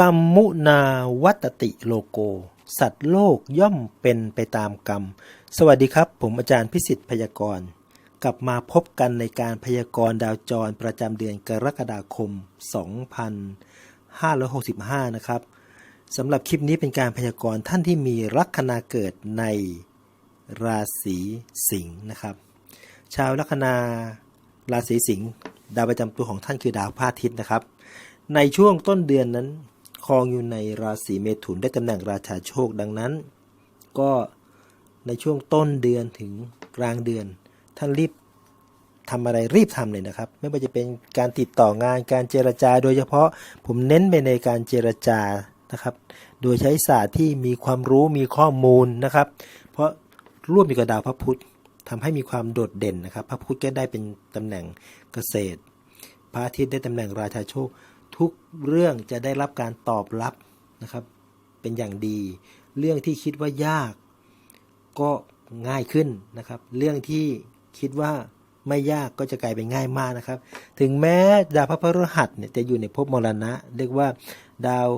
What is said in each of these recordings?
กรรมมุนาวัตติโลโก สัตว์โลกย่อมเป็นไปตามกรรม สวัสดีครับ ผมอาจารย์พิสิทธิ์พยากรณ์ กลับมาพบกันในการพยากรณ์ดาวจรประจำเดือนกรกฎาคม 2565 นะครับสำหรับคลิปนี้เป็นการพยากรณ์ท่านที่มีลัคนาเกิดในราศีสิงห์นะครับ ชาวลัคนาราศีสิงห์ดาวประจำตัวของท่านคือดาวพระอาทิตย์นะครับ ในช่วงต้นเดือนนั้น ครองอยู่ในราศีเมถุนได้ตำแหน่งราชาโชคดังนั้น ก็ในช่วงต้นเดือนถึงกลางเดือน ท่านรีบทำอะไรรีบทำเลยนะครับ ไม่ว่าจะเป็นการติดต่องานการเจรจา โดยเฉพาะผมเน้นไปในการเจรจานะครับ โดยใช้ศาสตร์ที่มีความรู้มีข้อมูลนะครับ เพราะร่วมอยู่กับดาวพระพุธทำให้มีความโดดเด่นนะครับ พระพุธก็ได้เป็นตำแหน่งเกษตร พระอาทิตย์ได้ตำแหน่งราชาโชค ทุกเรื่องจะได้รับการตอบรับนะครับ เป็นอย่างดี เรื่องที่คิดว่ายาก ก็ง่ายขึ้นนะครับ เรื่องที่คิดว่าไม่ยากก็จะกลายเป็นง่ายมากนะครับ ถึงแม้ดาวพระพฤหัสเนี่ยจะอยู่ในภพมรณะ เรียกว่าดาว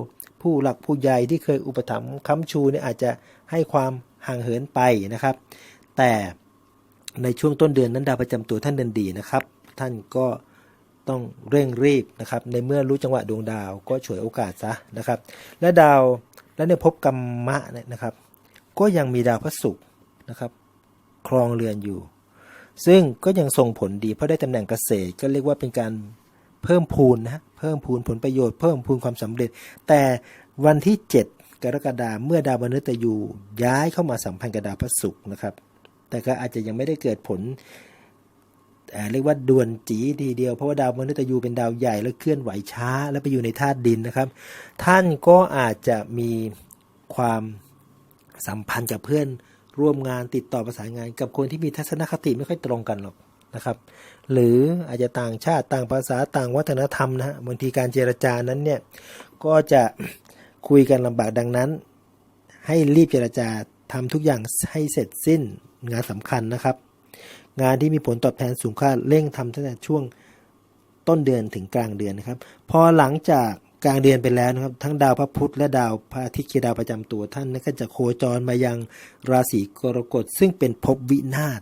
ผู้หลักผู้ใหญ่ที่เคยอุปถัมภ์ค้ำชูเนี่ยอาจจะให้ความห่างเหินไปนะครับ แต่ในช่วงต้นเดือนนั้นดาวประจำตัวท่านเดินดีนะครับ ท่านก็ ต้องเร่งรีบนะครับ ในเมื่อรู้จังหวะดวงดาวก็ฉวยโอกาสซะนะครับ และดาวและในภพกรรมะเนี่ยนะครับ ก็ยังมีดาวพระศุกร์นะครับ ครองเรือนอยู่ ซึ่งก็ยังส่งผลดีเพราะได้ตำแหน่งเกษตรก็เรียกว่าเป็นการเพิ่มพูนนะเพิ่มพูนผลประโยชน์เพิ่มพูนความสำเร็จ แต่วันที่ 7 กรกฎาคมเมื่อดาวมฤตยูย้ายเข้ามาสัมพันธ์กับดาวพระศุกร์นะครับ แต่ก็อาจจะยังไม่ได้เกิดผล เอ่เรียกว่าด่วนจีทีเดียว เพราะว่าดาวมฤตยูเป็นดาวใหญ่แล้วเคลื่อนไหวช้า แล้วไปอยู่ในธาตุดินนะครับ ท่านก็อาจจะมีความสัมพันธ์กับเพื่อนร่วมงานติดต่อประสานงาน กับคนที่มีทัศนคติไม่ค่อยตรงกันหรอกนะครับ หรืออาจจะต่างชาติต่างภาษาต่างวัฒนธรรมนะฮะบางทีการเจรจานั้นเนี่ยก็จะคุยกันลำบากดังนั้น ให้รีบเจรจาทำทุกอย่างให้เสร็จสิ้นงานสำคัญนะครับ งานที่มีผลตอบแทนสูงค่าเร่งทำตั้งแต่ช่วงต้นเดือนถึงกลางเดือนนะครับ พอหลังจากกลางเดือนไปแล้วนะครับ ทั้งดาวพระพุธและดาวพระอาทิตย์คือดาวประจำตัวท่านนั้นก็จะโคจรมายังราศีกรกฎซึ่งเป็นภพวินาศ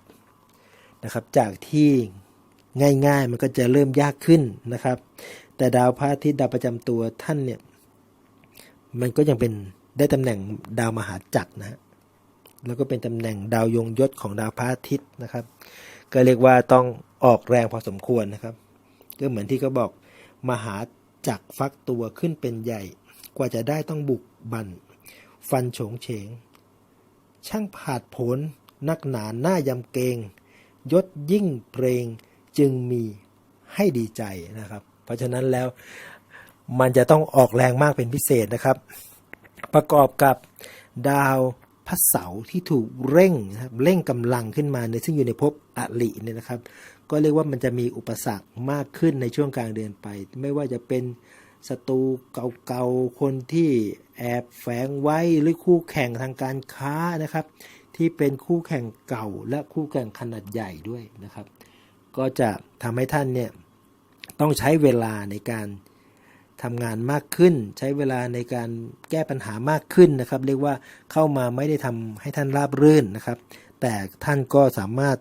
นะครับ จากที่ง่าย ๆ มันก็จะเริ่มยากขึ้นนะครับ แต่ดาวพระอาทิตย์ดาวประจำตัวท่านเนี่ยมันก็ยังเป็นได้ตำแหน่งดาวมหาจักรนะ แล้วก็เป็นตำแหน่งดาวยงยศของดาวพระอาทิตย์นะครับ ก็เรียกว่าต้องออกแรงพอสมควรนะครับ ก็เหมือนที่เขาบอกมหาจักฟักตัวขึ้นเป็นใหญ่ กว่าจะได้ต้องบุกบันฟันโฉงเฉง ช่างผาดผนนักหนาหน้ายำเกง ยศยิ่งเพลงจึงมีให้ดีใจนะครับ เพราะฉะนั้นแล้วมันจะต้องออกแรงมากเป็นพิเศษนะครับ ประกอบกับดาว พระเสาที่ถูกเร่งนะครับเร่งกำลังขึ้นมาในซึ่งอยู่ในภพอลิเนี่ยนะครับ ก็เรียกว่ามันจะมีอุปสรรคมากขึ้นในช่วงกลางเดือนไป ไม่ว่าจะเป็นศัตรูเก่าๆคนที่แอบแฝงไว้หรือคู่แข่งทางการค้านะครับ ที่เป็นคู่แข่งเก่าและคู่แข่งขนาดใหญ่ด้วยนะครับ ก็จะทำให้ท่านเนี่ยต้องใช้เวลาในการ ทำงานมากขึ้น ใช้เวลาในการแก้ปัญหามากขึ้นนะครับ เรียกว่าเข้ามาไม่ได้ทำให้ท่านราบรื่นนะครับ แต่ท่านก็สามารถ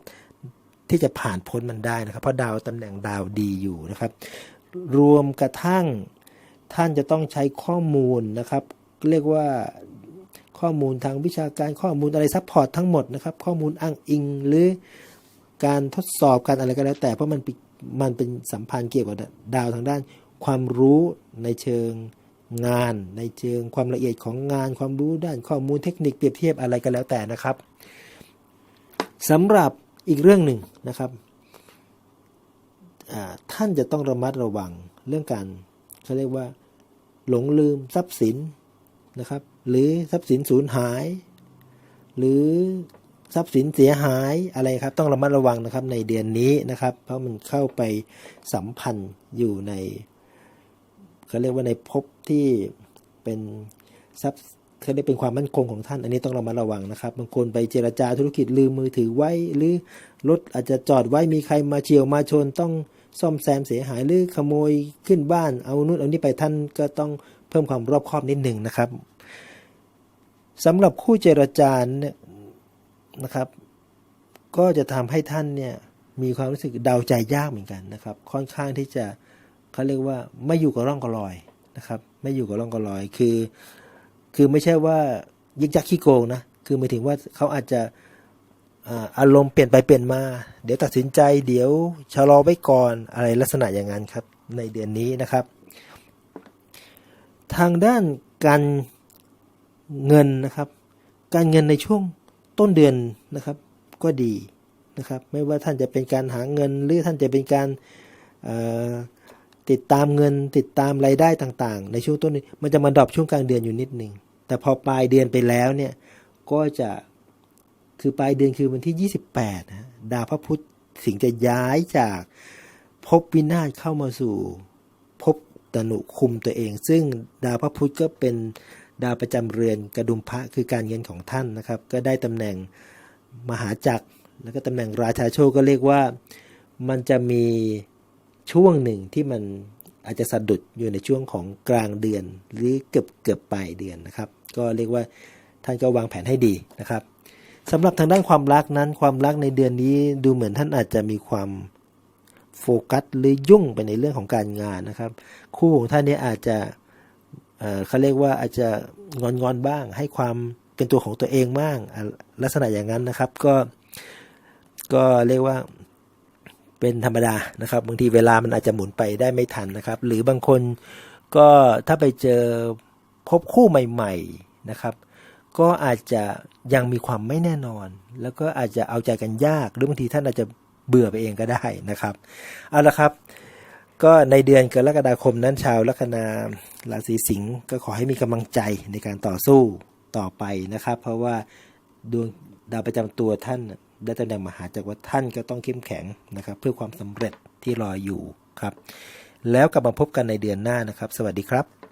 ที่จะผ่านพ้นมันได้นะครับ เพราะดาวตำแหน่งดาวดีอยู่นะครับ รวมกระทั่งท่านจะต้องใช้ข้อมูลนะครับ เรียกว่าข้อมูลทางวิชาการข้อมูลอะไรซัพพอร์ตทั้งหมดนะครับ ข้อมูลอ้างอิงหรือการทดสอบการอะไรก็แล้ว แต่เพราะมันเป็นมันเป็นสัมพันธ์เกี่ยวกับดาวทางด้าน ความรู้ในเชิงงาน ในเชิงความละเอียดของงาน ความรู้ด้านข้อมูลเทคนิคเปรียบเทียบอะไรก็แล้วแต่นะครับสำหรับอีกเรื่องหนึ่งนะครับท่านจะต้องระมัดระวังเรื่องการเขาเรียกว่า หลงลืมทรัพย์สินนะครับ หรือทรัพย์สินสูญหาย หรือทรัพย์สินเสียหายอะไรครับ ต้องระมัดระวังนะครับในเดือนนี้นะครับ เพราะมันเข้าไปสัมพันธ์อยู่ใน เขาเรียกว่าในภพที่เป็นทรัพย์เขาเรียกเป็นความมั่นคงของท่าน อันนี้ต้องเระมัดระวังนะครับ บางคนไปเจรจาธุรกิจลืมมือถือไว้ หรือรถอาจจะจอดไว้มีใครมาเฉียวมาชนต้องซ่อมแซมเสียหายหรือขโมยขึ้นบ้านเอานู่นเอานี่ไปท่านก็ต้องเพิ่มความรอบคอบนิดหนึ่งนะครับสำหรับคู่เจรจาเนี่ยนะครับ ก็จะทำให้ท่านเนี่ยมีความรู้สึกเดาใจยากเหมือนกันนะครับ ค่อนข้างที่จะ เขาเรียกว่าไม่อยู่กับร่องกับรอยนะครับ ไม่อยู่กับร่องกับรอยคือ คือไม่ใช่ว่ายึกยักขี้โกงนะคือหมายถึงว่าเขาอาจจะอารมณ์เปลี่ยนไปเปลี่ยนมา เดี๋ยวตัดสินใจ เดี๋ยวชะลอไว้ก่อนอะไรลักษณะอย่างนั้นครับ ในเดือนนี้นะครับ ทางด้านการเงินนะครับ การเงินในช่วงต้นเดือนนะครับ ก็ดีนะครับ ไม่ว่าท่านจะเป็นการหาเงินหรือท่านจะเป็นการ ติดตามเงินติดตามรายได้ต่างๆ ในช่วงต้นมันจะมาดรอปช่วงกลางเดือนอยู่นิดหนึ่งแต่พอปลายเดือนไปแล้วเนี่ยก็จะคือปลายเดือนคือวันที่ 28นะดาวพระพุธสิงจะย้ายจากภพวินาศเข้ามาสู่ภพตนุคุมตัวเอง ซึ่งดาวพระพุธก็เป็นดาวประจำเรือนกระดุมพระคือการเงินของท่านนะครับ ก็ได้ตำแหน่งมหาจักร แล้วก็ตำแหน่งราชาโชคก็เรียกว่ามันจะมี ช่วงหนึ่งที่มันอาจจะสะดุดอยู่ในช่วงของกลางเดือน หรือเกือบเกือบปลายเดือนนะครับ ก็เรียกว่าท่านก็วางแผนให้ดีนะครับสำหรับทางด้านความรักนั้น ความรักในเดือนนี้ดูเหมือนท่านอาจจะมีความโฟกัสหรือยุ่งไปในเรื่องของการงานนะครับ คู่ของท่านเนี้อาจจะเเขาเรียกว่าอาจจะงอนงอนบ้าง ให้ความเป็นตัวของตัวเองบ้างลักษณะอย่างนั้นนะครับ ก็ก็เรียกว่า เป็นธรรมดานะครับบางทีเวลามันอาจจะหมุนไปได้ไม่ทันนะครับ หรือบางคนก็ถ้าไปเจอพบคู่ใหม่ ๆนะครับ ก็อาจจะยังมีความไม่แน่นอน แล้วก็อาจจะเอาใจกันยากหรือบางทีท่านอาจจะเบื่อไปเองก็ได้นะครับเอาละครับ ก็ในเดือนกรกฎาคมนั้นชาวลัคนาราศีสิงห์ก็ขอให้มีกำลังใจในการต่อสู้ต่อไปนะครับ เพราะว่าดวงดาวประจำตัวท่าน ได้ตำแหน่งมหาจักรว่าท่านก็ต้องเข้มแข็งนะครับ เพื่อความสำเร็จที่รออยู่ครับ แล้วกลับมาพบกันในเดือนหน้านะครับ สวัสดีครับ